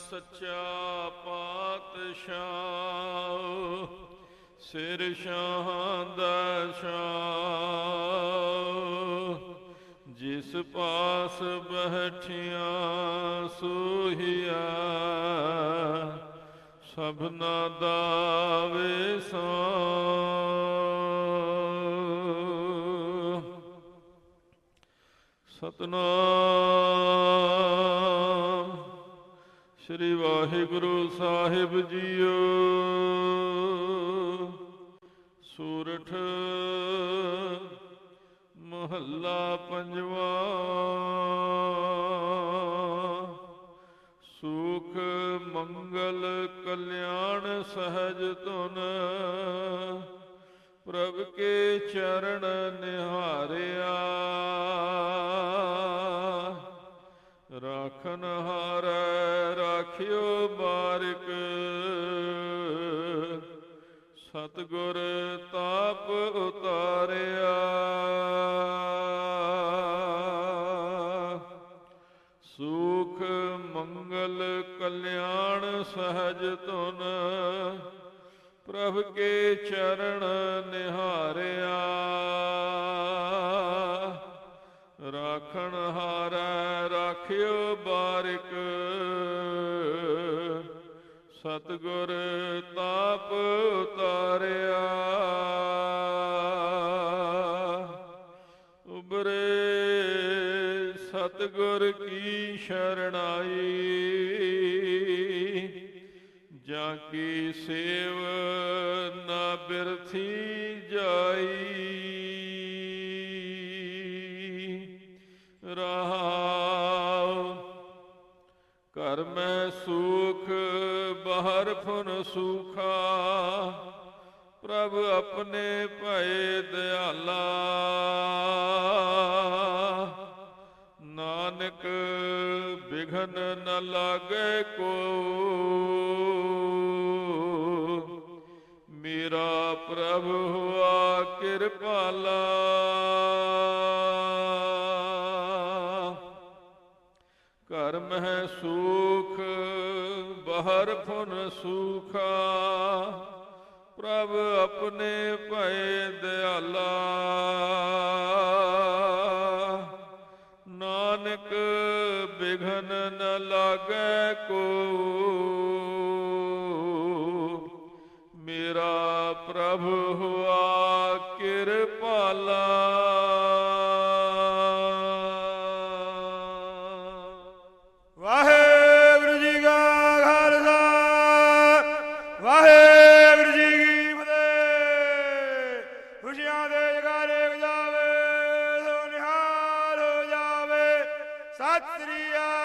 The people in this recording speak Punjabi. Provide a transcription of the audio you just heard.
ਸੱਚਾ ਪਾਤਸ਼ਾਹ ਸਿਰ ਸ਼ਾਹਾਂ ਦਾ ਸ਼ਾਹ ਜਿਸ ਪਾਸ ਬਹਿਠਿਆ ਸੋਹੀਆ ਸਭਨਾ ਦਾ ਵੇਸਾਂ ਸਤਨਾਮ ਸ੍ਰੀ ਵਾਹਿਗੁਰੂ ਸਾਹਿਬ ਜੀਓ। ਸੂਰਠ ਮਹੱਲਾ ਪੰਜਵਾ। ਸੁਖ, ਮੰਗਲ, ਕਲਿਆਣ ਸਹਜ ਤੁਨ ਪ੍ਰਭ ਕੇ ਚਰਨ ਨਿਹਾਰਿਆ। ਰਾਖਨ ਹਾਰੈ ਰਾਖਿਓ ਬਾਰਕ ਸਤਗੁਰ ਤਾਪ ਉਤਾਰਿਆ। ਸੁਖ ਮੰਗਲ ਕਲਿਆਣ ਸਹਜ ਤੁਨ ਪ੍ਰਭ ਕੇ ਚਰਨ ਨੇ ਰਾਖਿਓ ਬਾਰਿਕ ਸਤਗੁਰ ਤਾਪ ਉਤਾਰਿਆ ਉਬਰੇ ਸਤਗੁਰ ਕੀ ਸ਼ਰਣਾਈ, ਜਾਂ ਕੀ ਸੇਵ ਨਾ ਬਿਰਥੀ ਜਾਈ। ਰਹਾਉ ਘਰ ਮੈਂ ਸੁਖ, ਬਾਹਰ ਫੁਨ ਸੁਖਾ। ਪ੍ਰਭ ਆਪਣੇ ਭਏ ਦਿਆਲਾ। ਨਾਨਕ ਬਿਘਨ ਨ ਲਾਗੇ ਕੋ। ਮੇਰਾ ਪ੍ਰਭ ਹੁਆ ਕਿਰਪਾਲਾ। ਘਰ ਮਹਿ ਸੁਖ, ਬਹਰ ਫੁਨ ਸੁਖਾ। ਪ੍ਰਭ ਆਪਣੇ ਭਏ ਦਿਆਲਾ। ਨਾਨਕ ਬਿਘਨ ਨ ਲਾਗੈ ਕੋ। ਮੇਰਾ ਪ੍ਰਭ ਹੁਆ ਕਿਰਪਾਲਾ। ਖੁਸ਼ੀਆਂ ਦੇ ਜਗਾਰੇ ਵਜਾਵੇ ਸੋ ਨਿਹਾਲ ਹੋ ਜਾਵੇ। ਸਤਿ ਸ੍ਰੀ ਅਕਾਲ।